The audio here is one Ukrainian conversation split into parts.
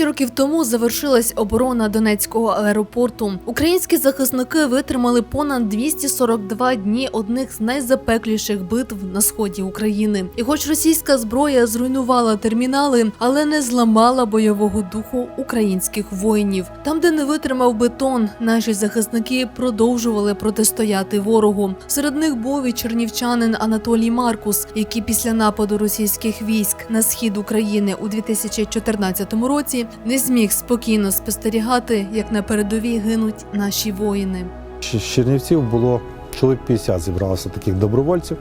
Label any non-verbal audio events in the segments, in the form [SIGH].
років тому завершилась оборона Донецького аеропорту. Українські захисники витримали понад 242 дні одних з найзапекліших битв на сході України. І хоч російська зброя зруйнувала термінали, але не зламала бойового духу українських воїнів. Там, де не витримав бетон, наші захисники продовжували протистояти ворогу. Серед них був і чернівчанин Анатолій Маркус, який після нападу російських військ на схід України у 2014 році не зміг спокійно спостерігати, як на передовій гинуть наші воїни. З Чернівців було чоловік 50 зібралося таких добровольців.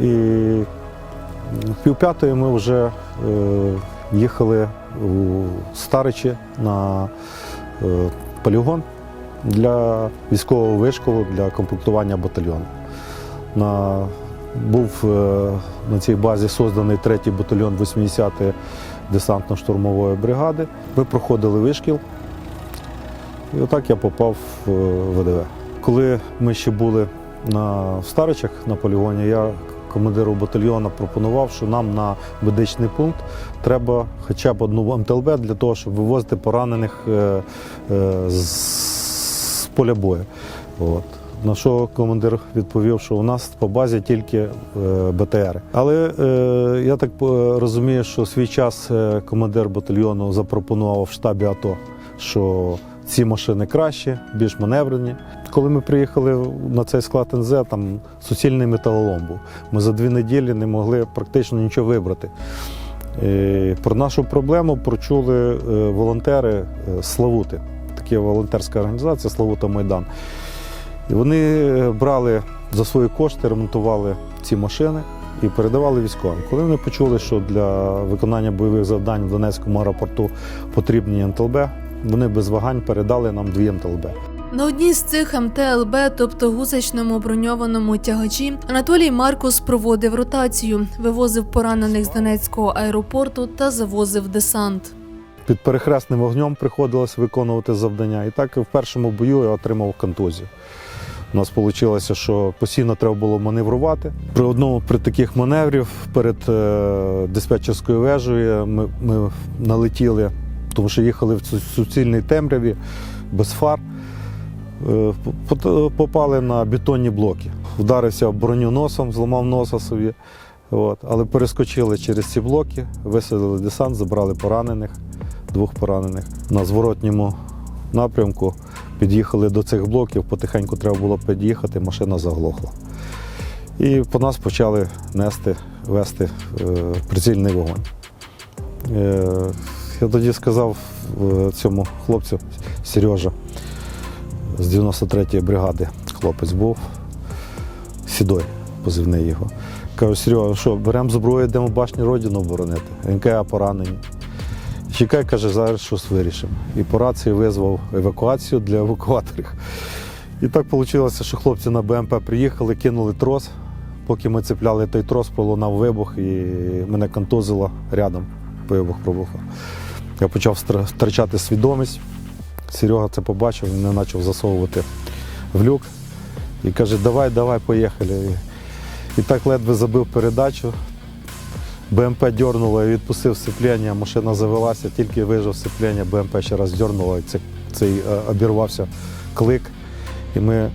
І в півп'ятої ми вже е, їхали у Старичі на е, полігон для військового вишколу для комплектування батальйону. На, був е, на цій базі созданий третій батальйон 80-ї десантно-штурмової бригади. Ми проходили вишкіл. І отак я попав в ВДВ. Коли ми ще були на Старичах на полігоні, я командиру батальйону пропонував, що нам на медичний пункт треба хоча б одну МТЛБ для того, щоб вивозити поранених е, е, з поля бою. От. На що командир відповів, що у нас по базі тільки е, БТР. Але е, я так е, розумію, що свій час командир батальйону запропонував в штабі АТО, що ці машини кращі, більш маневрені. Коли ми приїхали на цей склад НЗ, там суцільний металолом був. Ми за дві неділі не могли практично нічого вибрати. Про нашу проблему прочули волонтери Славути. Така волонтерська організація Славута Майдан. І вони е, брали за свої кошти, ремонтували ці машини і передавали військовим. Коли вони почули, що для виконання бойових завдань в Донецькому аеропорту потрібні НТЛБ, вони без вагань передали нам дві НТЛБ. На одній з цих МТЛБ, тобто гусечному броньованому тягачі, Анатолій Маркус проводив ротацію, вивозив поранених з Донецького аеропорту та завозив десант. Під перехресним вогнем приходилось виконувати завдання. І так в першому бою я отримав контузію. У нас вийшло, що постійно треба було маневрувати. При одному при таких маневрів перед е, диспетчерською вежею ми, ми налетіли, тому що їхали в суцільній темряві без фар. Е, попали на бетонні блоки. Вдарився в броню носом, зламав носа собі. От. Але перескочили через ці блоки, висадили десант, забрали поранених, двох поранених. На зворотньому напрямку під'їхали до цих блоків, потихеньку треба було під'їхати, машина заглохла. І по нас почали нести, вести е, прицільний вогонь. Е, я тоді сказав е, цьому хлопцю Сережа з 93-ї бригади хлопець був, Сідой, позивний його. Кажу, Серега, що беремо зброю, йдемо башню родину боронити. Він каже, поранені. Чекай, каже, зараз щось вирішимо. І по рації визвав евакуацію для евакуаторів. І так вийшло, що хлопці на БМП приїхали, кинули трос. Поки ми цепляли той трос, пролунав вибух і мене контузило рядом. Вибух пробухав. Я почав втрачати свідомість. Серега це побачив, він мене почав засовувати в люк і каже, давай, давай, поїхали. І так ледве забив передачу. БМП дернуло і відпустив сцеплення, машина завелася, тільки вижив сцеплення, БМП ще раз дернуло, і це, цей е, обірвався клик, і ми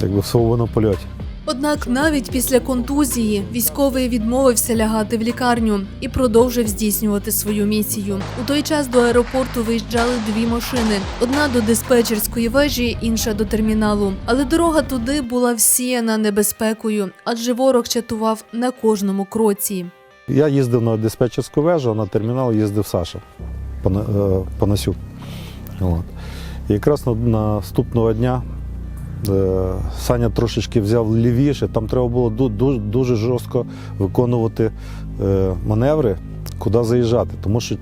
якби в свободному польоті. Однак навіть після контузії військовий відмовився лягати в лікарню і продовжив здійснювати свою місію. У той час до аеропорту виїжджали дві машини: одна до диспетчерської вежі, інша до терміналу. Але дорога туди була всіяна небезпекою, адже ворог чатував на кожному кроці. Я їздив на диспетчерську вежу, а на термінал їздив Саша е, Панасюк. От. І якраз наступного дня е, Саня трошечки взяв лівіше, там треба було дуже, дуже жорстко виконувати е, маневри, куди заїжджати. Тому що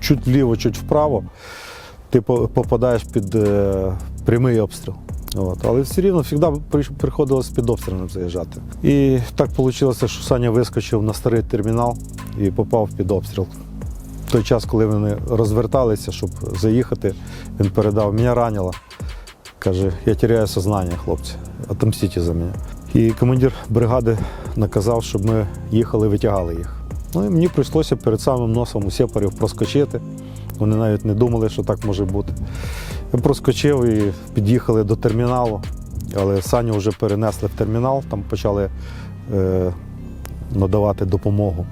чуть вліво, чуть вправо ти попадаєш під прямий обстріл. От. Але все рівно завжди приходилось під обстрілом заїжджати. І так вийшло, що Саня вискочив на старий термінал і попав під обстріл. В той час, коли вони розверталися, щоб заїхати, він передав, мене ранило. Каже, я теряю сознання, хлопці, отомстіть за мене. І командир бригади наказав, щоб ми їхали, витягали їх. Ну і мені прийшлося перед самим носом у сепарів проскочити Вони навіть не думали, що так може бути. Я проскочив і під'їхали до терміналу, але Саню вже перенесли в термінал, там почали е, надавати допомогу.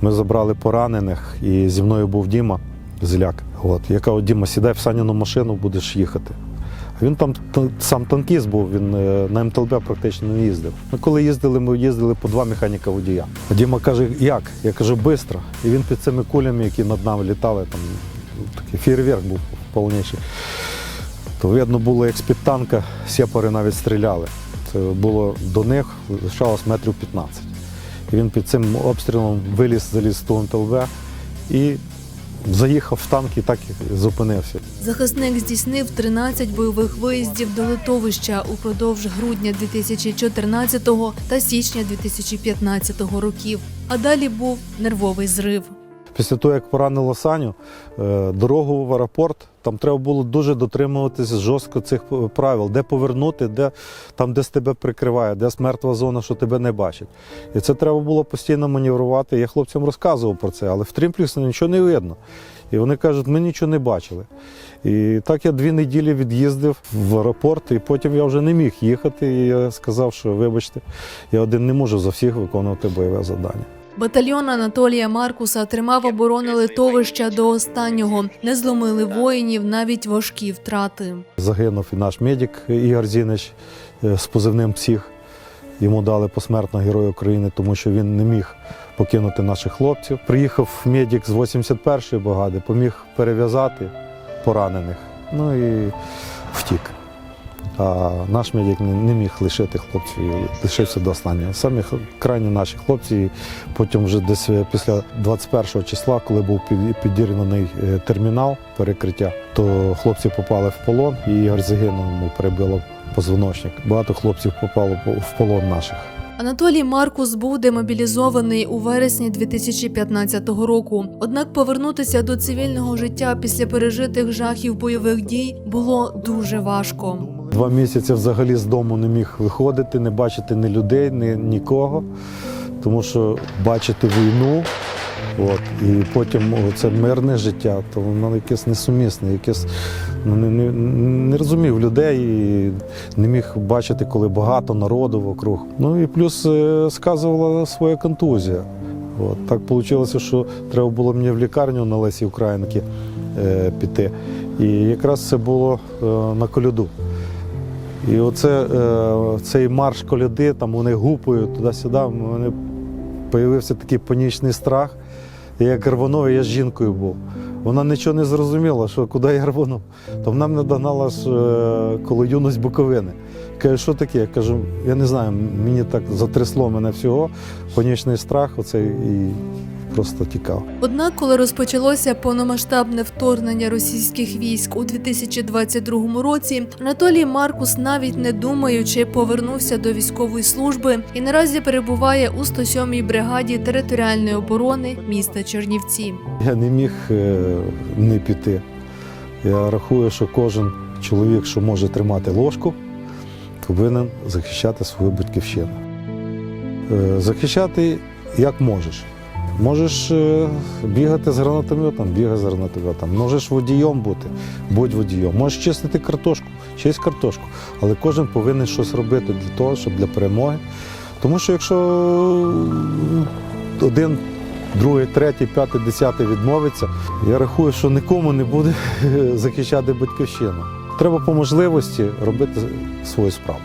Ми забрали поранених, і зі мною був Діма Зляк. От. Я кажу, Діма, сідай в Саніну машину, будеш їхати. Він там сам танкіст був, він е, на МТЛБ практично не їздив. Ми коли їздили, ми їздили по два механіка водія. Діма каже, як? Я кажу, швидко. І він під цими кулями, які над нами літали, там такий фейерверк був повніший. То видно було, як з-під танка сепари навіть стріляли. Це було до них лишалось метрів 15. І він під цим обстрілом виліз, заліз в ту МТЛБ і заїхав в танк і так і зупинився. Захисник здійснив 13 бойових виїздів до литовища упродовж грудня 2014 та січня 2015 років. А далі був нервовий зрив. Після того, як поранило Саню, е, дорогу в аеропорт, там треба було дуже дотримуватися жорстко цих правил, де повернути, де там, де з тебе прикриває, де мертва зона, що тебе не бачить. І це треба було постійно маневрувати. Я хлопцям розказував про це, але в Трімплісі нічого не видно. І вони кажуть, ми нічого не бачили. І так я дві неділі від'їздив в аеропорт, і потім я вже не міг їхати. І я сказав, що вибачте, я один не можу за всіх виконувати бойове завдання. Батальйон Анатолія Маркуса тримав оборону литовища до останнього. Не зломили воїнів навіть важкі втрати. Загинув і наш медик Ігор Зінич е, з позивним псих. Йому дали посмертно Герой України, тому що він не міг покинути наших хлопців. Приїхав медик з 81-ї бригади, поміг перев'язати поранених, ну і втік. А наш медик не, міг лишити хлопців лишився до останнього. Самі крайні наші хлопці, потім вже десь е, після 21 числа, коли був під- підірваний е, термінал перекриття, то хлопці попали в полон, і Ігор загинув, йому перебило позвоночник. Багато хлопців попало в полон наших. Анатолій Маркус був демобілізований у вересні 2015 року. Однак повернутися до цивільного життя після пережитих жахів бойових дій було дуже важко. Два місяці взагалі з дому не міг виходити, не бачити ні людей, ні нікого. Тому що бачити війну, от, і потім це мирне життя, то воно якесь несумісне, якесь ну, не, не, не розумів людей і не міг бачити, коли багато народу вокруг. Ну і плюс е, сказувала своя контузія. От, так вийшло, що треба було мені в лікарню на Лесі Українки е, піти. І якраз це було е, на коляду. І оце е, цей марш коляди, там вони гупають туди-сюди. У мене з'явився такий панічний страх. І як рванув, я з жінкою був. Вона нічого не зрозуміла, що куди я рванув. То вона мене догнала ж е, коло юність Буковини. Каже, що таке? Я кажу, я не знаю, мені так затрясло мене всього, панічний страх, оцей і просто тікав. Однак, коли розпочалося повномасштабне вторгнення російських військ у 2022 році, Анатолій Маркус, навіть не думаючи, повернувся до військової служби і наразі перебуває у 107-й бригаді територіальної оборони міста Чернівці. Я не міг е, не піти. Я рахую, що кожен чоловік, що може тримати ложку, повинен захищати свою батьківщину. Е, Захищати як можеш. Можеш е, бігати з гранатометом, бігай з гранатометом. Можеш водієм бути, будь водієм. Можеш чистити картошку, чисть картошку. Але кожен повинен щось робити для того, щоб для перемоги. Тому що якщо е, один другий, третій, п'ятий, десятий відмовиться. Я рахую, що нікому не буде [LAUGHS] захищати батьківщину. Треба по можливості робити свою справу.